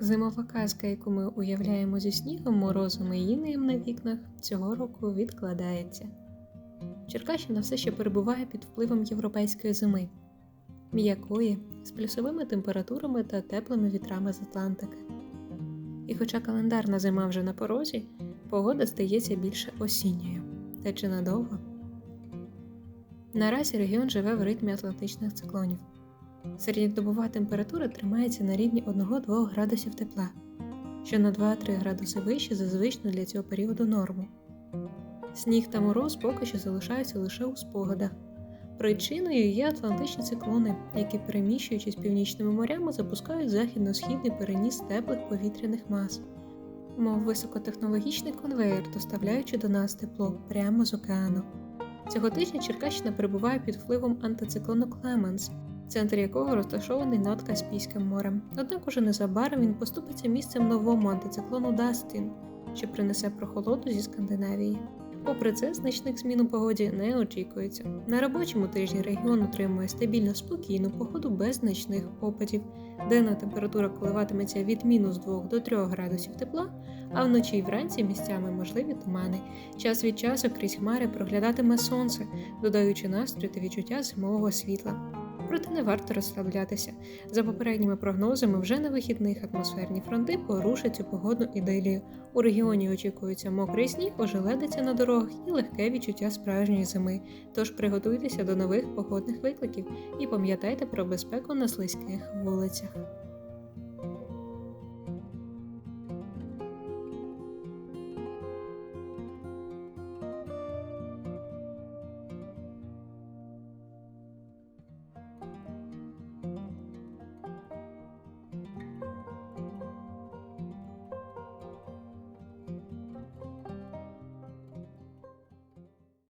Зимова казка, яку ми уявляємо зі снігом, морозом і інеєм на вікнах, цього року відкладається. Черкащина все ще перебуває під впливом європейської зими, м'якої, з плюсовими температурами та теплими вітрами з Атлантики. І хоча календарна зима вже на порозі, погода стається більше осінньою. Та чи надовго? Наразі регіон живе в ритмі атлантичних циклонів. Середньодобова температура тримається на рівні 1-2 градусів тепла, що на 2-3 градуси вище за звичну для цього періоду норму. Сніг та мороз поки що залишаються лише у спогадах. Причиною є атлантичні циклони, які, переміщуючись північними морями, запускають західно-східний переніс теплих повітряних мас, мов високотехнологічний конвейер, доставляючи до нас тепло прямо з океану. Цього тижня Черкащина перебуває під впливом антициклону Клеменс, центр якого розташований над Каспійським морем. Однак уже незабаром він поступиться місцем новому антициклону Дастін, що принесе прохолоду зі Скандинавії. Попри це, значних змін у погоді не очікується. На робочому тижні регіон отримує стабільно спокійну погоду без значних опадів. Денна температура коливатиметься від мінус 2 до 3 градусів тепла, а вночі і вранці місцями можливі тумани. Час від часу крізь хмари проглядатиме сонце, додаючи настрій та відчуття зимового світла. Проте не варто розслаблятися. За попередніми прогнозами, вже на вихідних атмосферні фронти порушать цю погодну ідилію. У регіоні очікується мокрий сніг, ожеледиться на дорогах і легке відчуття справжньої зими. Тож приготуйтеся до нових погодних викликів і пам'ятайте про безпеку на слизьких вулицях.